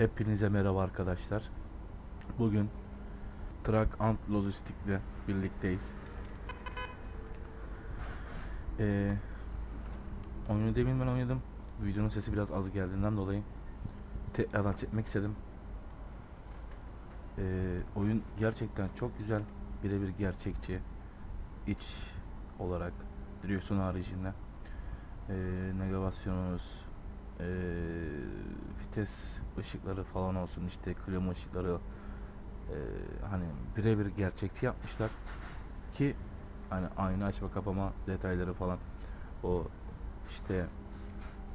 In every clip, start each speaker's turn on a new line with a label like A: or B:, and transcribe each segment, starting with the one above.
A: Hepinize merhaba arkadaşlar. Bugün Trak Ant Lojistik'le birlikteyiz. Ee, oyunu demin ben oynadım. Videonun sesi biraz az geldiğinden dolayı tekrardan çekmek istedim. Ee, oyun gerçekten çok güzel. Birebir gerçekçi. iç olarak direksiyon haricinde. Ee, navigasyonumuz, ee, vites ışıkları falan olsun işte klima ışıkları ee, hani birebir gerçekçi yapmışlar. Ki hani ayna açma kapama detayları falan o işte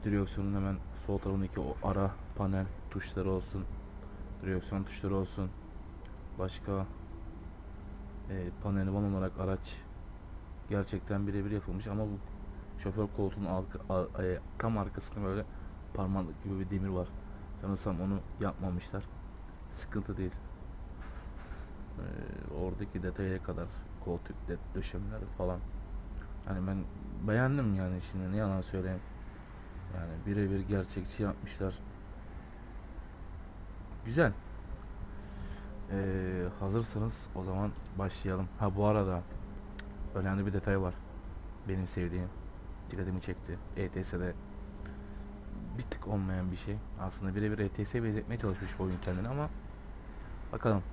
A: direksiyonun hemen sol tarafındaki o ara panel tuşları olsun direksiyon tuşları olsun başka e, panel van olarak araç gerçekten birebir yapılmış. Ama bu şoför koltuğunun arka, a- e, tam arkasında böyle parmaklık gibi bir demir var. Sanırsam onu yapmamışlar. Sıkıntı değil. Ee, oradaki detaya kadar koltuk de, döşemeleri falan. Hani ben beğendim yani şimdi ne yalan söyleyeyim. Yani birebir gerçekçi yapmışlar. Güzel. Ee, hazırsanız o zaman başlayalım. Ha bu arada önemli bir detay var. Benim sevdiğim. Dikkatimi çekti. ETS'de bir tık olmayan bir şey. Aslında birebir ETS'ye benzetmeye çalışmış bu oyun kendini ama bakalım.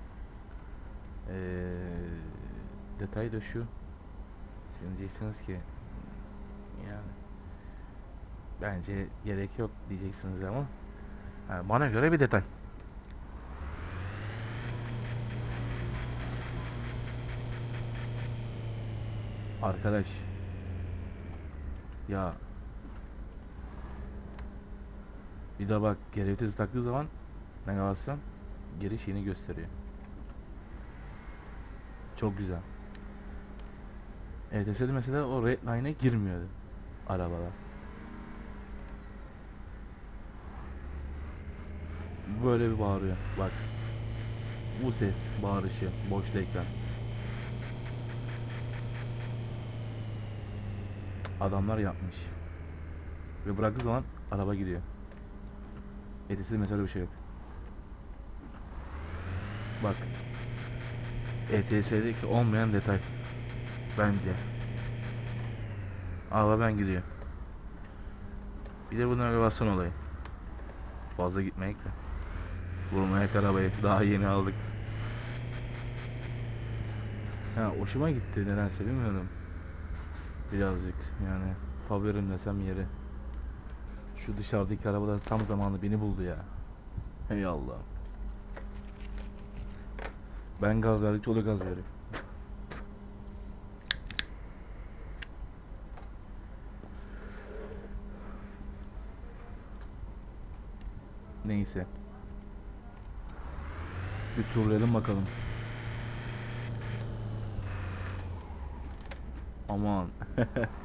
A: Ee, detay da şu. Şimdi diyeceksiniz ki yani bence gerek yok diyeceksiniz ama ha, bana göre bir detay. Arkadaş ya bir de bak geri vitesi taktığı zaman navigasyon geri şeyini gösteriyor. Çok güzel. ETS'de mesela o red line'e girmiyordu arabalar. Böyle bir bağırıyor. Bak. Bu ses, bağırışı, boştayken. Adamlar yapmış. Ve bıraktığı zaman araba gidiyor. ETS'de mesela bir şey yok. Bak. ETS'deki olmayan detay. Bence. Araba ben gidiyor. Bir de bunun elevasyon olayı. Fazla gitmeyek de. Vurmayak arabayı. Daha yeni aldık. Ha hoşuma gitti nedense bilmiyorum. Birazcık yani favorim desem yeri. Şu dışarıdaki arabada tam zamanı beni buldu ya. Hey Allah. Ben gaz verdikçe o da gaz veriyor. Neyse. Bir turlayalım bakalım. Aman.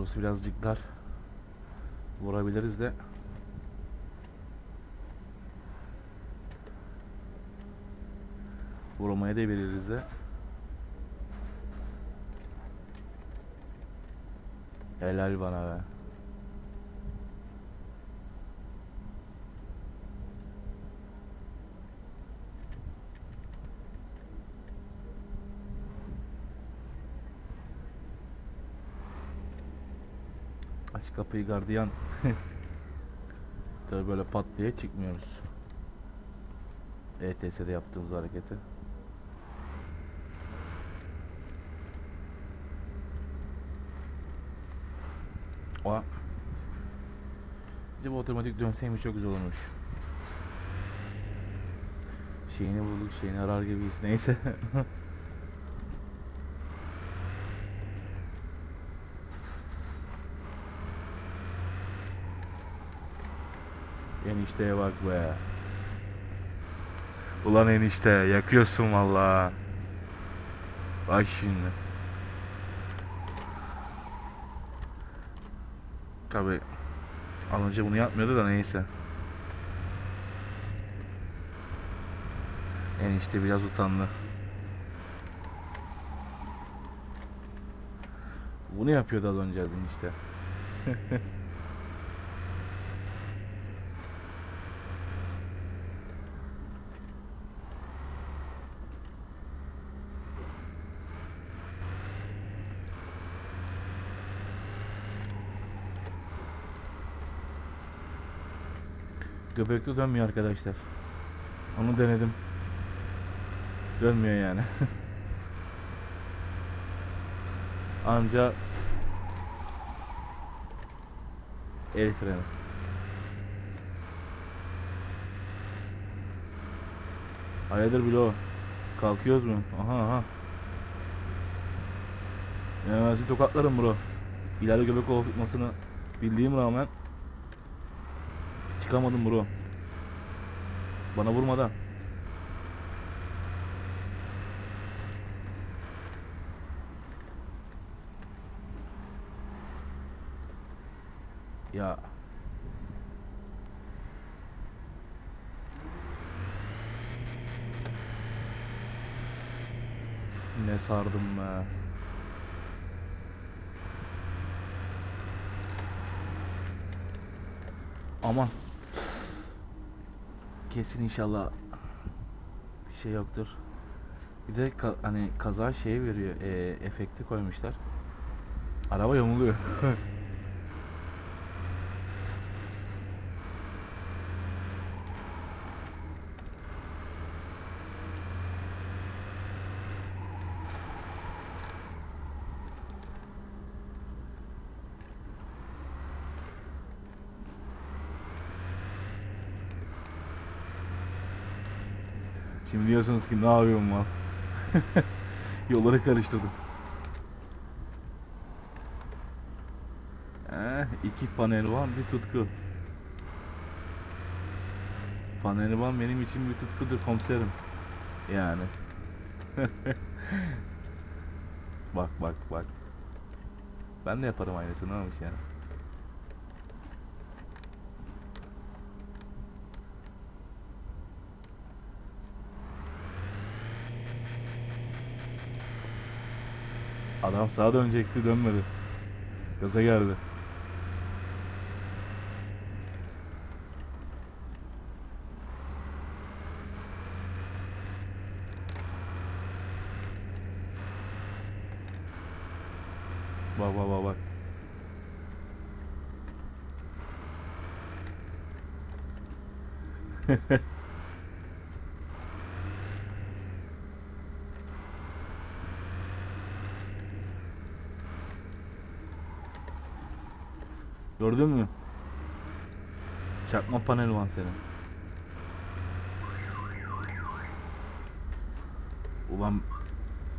A: Burası birazcık dar. Vurabiliriz de. Vurmaya da biliriz de. Helal bana be. Kapıyı gardiyan. Tabii böyle pat diye çıkmıyoruz. ETS'de yaptığımız hareketi. O Bir de bu otomatik dönseymiş çok güzel olmuş. Şeyini bulduk, şeyini arar gibiyiz. Neyse. enişteye bak be. Ulan enişte yakıyorsun valla. Bak şimdi. Tabi az önce bunu yapmıyordu da neyse. Enişte biraz utandı. Bunu yapıyordu az önce enişte. Göbekli dönmüyor arkadaşlar. Onu denedim. Dönmüyor yani. Anca el freni. Hayırdır bilo? Kalkıyoruz mu? Aha aha. Ya ben sizi tokatlarım bro. İleride göbek korkutmasını bildiğim rağmen çıkamadım bro. Bana vurmadan. Ya ne sardım be. Aman. Kesin inşallah bir şey yoktur. Bir de ka- hani kaza şeyi veriyor, e, efekti koymuşlar. Araba yamuluyor. Şimdi diyorsunuz ki ne yapıyorum lan? Yolları karıştırdım. Eh, iki panelvan bir tutku. Panelvan benim için bir tutkudur komiserim. Yani. bak bak bak. Ben de yaparım aynısını olmuş yani. Adam sağa dönecekti dönmedi. Gaza geldi. Bak bak bak bak. Gördün mü? Çakma panel var senin. Ulan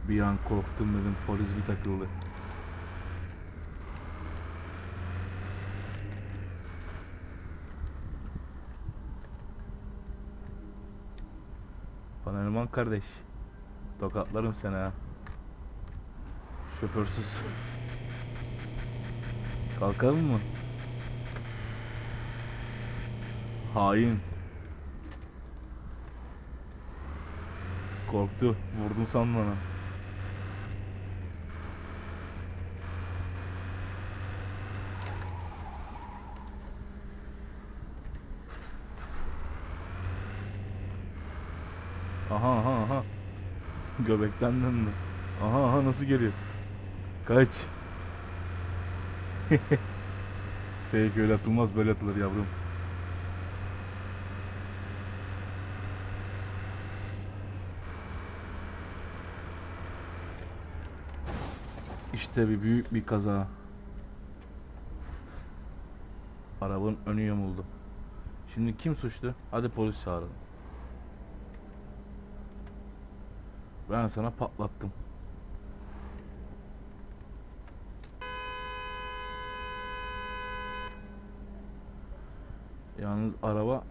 A: bir an korktum dedim polis bir takıldı. Panelman kardeş. Tokatlarım seni ha. Şoförsüz. Kalkalım mı? Hain. Korktu. Vurdum san bana. Aha aha aha. Göbekten döndü. Aha aha nasıl geliyor? Kaç. Fake öyle atılmaz böyle atılır yavrum. İşte bir büyük bir kaza. Arabanın önü yamuldu. Şimdi kim suçlu? Hadi polis çağıralım. Ben sana patlattım. Yalnız araba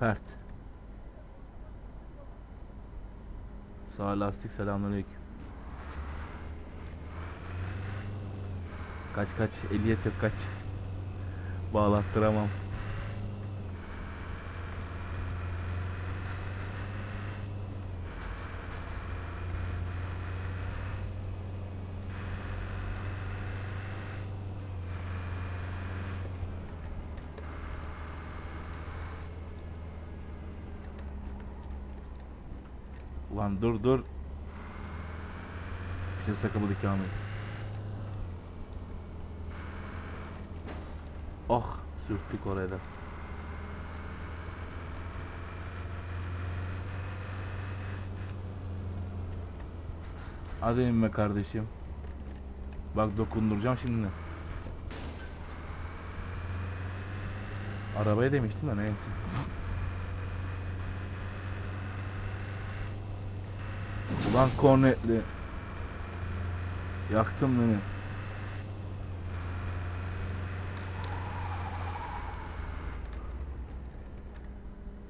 A: pert. Sağ lastik selamünaleyküm. Kaç kaç. Ehliyet yok kaç. Bağlattıramam. Ulan dur dur. Vites takıldı Kamil. Sürttük oraya da. Hadi inme kardeşim. Bak dokunduracağım şimdi. Arabaya demiştim de neyse. Ulan kornetli. Yaktın beni.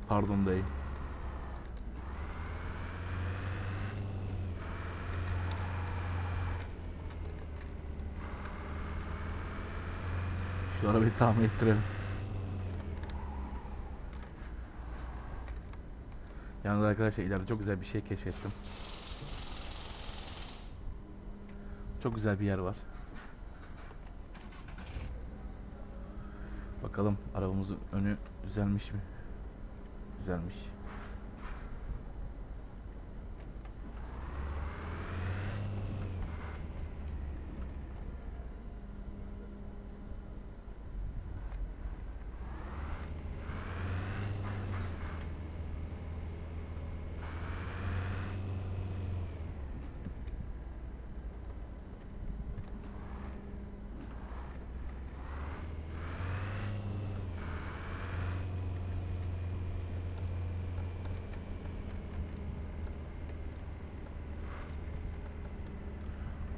A: Pardon dayı. Şu arabayı tamir ettirelim. Yalnız arkadaşlar ileride çok güzel bir şey keşfettim. Çok güzel bir yer var. Bakalım arabamızın önü düzelmiş mi? Güzelmiş.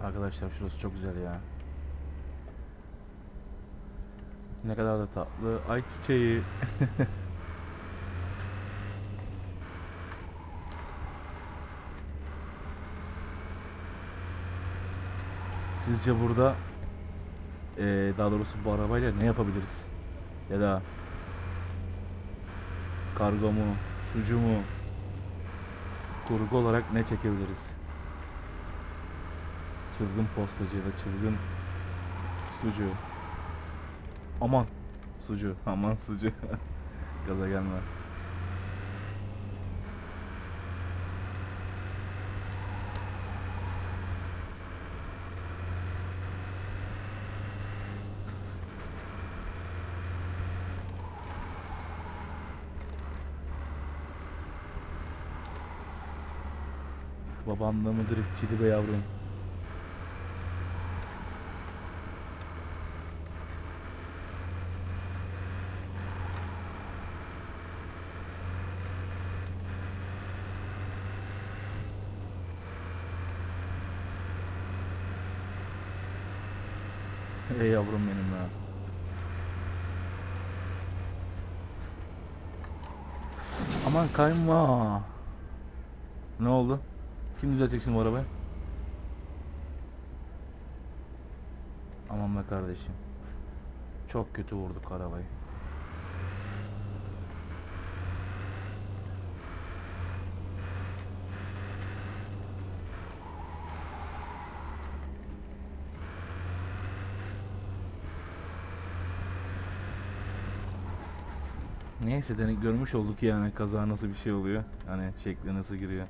A: Arkadaşlar şurası çok güzel ya. Ne kadar da tatlı. Ay çiçeği. Sizce burada eee, daha doğrusu bu arabayla ne yapabiliriz? Ya da kargo mu, sucu mu, kurgu olarak ne çekebiliriz? Çılgın postacı ya da çılgın sucu. Aman sucu, aman sucu. Gaza gelme. Babam da mı driftçiydi be yavrum? Ey yavrum benim ya. Aman kayma. Ne oldu? Kim düzelecek şimdi bu arabayı? Aman be kardeşim. Çok kötü vurduk arabayı. Neyse de görmüş olduk yani kaza nasıl bir şey oluyor. Hani şekli nasıl giriyor.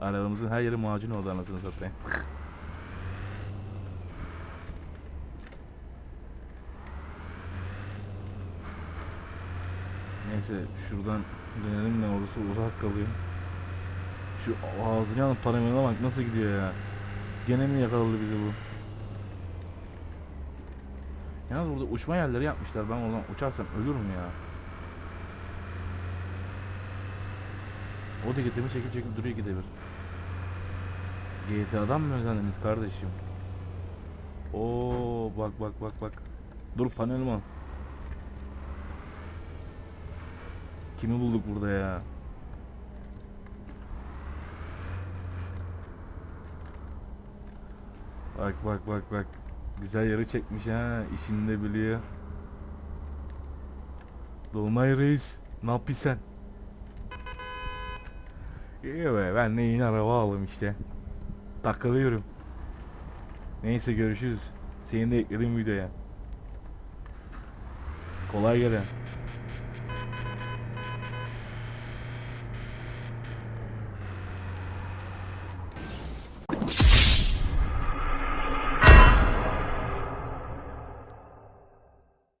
A: Arabamızın her yeri macun oldu anasını satayım. Neyse şuradan dönelim de orası uzak kalıyor. Şu ağzını yanıp paramına bak nasıl gidiyor ya. Gene mi yakaladı bizi bu? Yalnız burada uçma yerleri yapmışlar. Ben oradan uçarsam ölürüm ya. O da gitimi çekip çekip duruyor gidebilir. GTA'dan mı özendiniz kardeşim? Oo bak bak bak bak. Dur panel al. Kimi bulduk burada ya? Bak bak bak bak. Güzel yeri çekmiş ha. İşini de biliyor. Dolunay Reis. Ne yapıyorsun sen? İyi be ben de yeni araba aldım işte. Takılıyorum. Neyse görüşürüz. Seni de ekledim videoya. Kolay gelsin.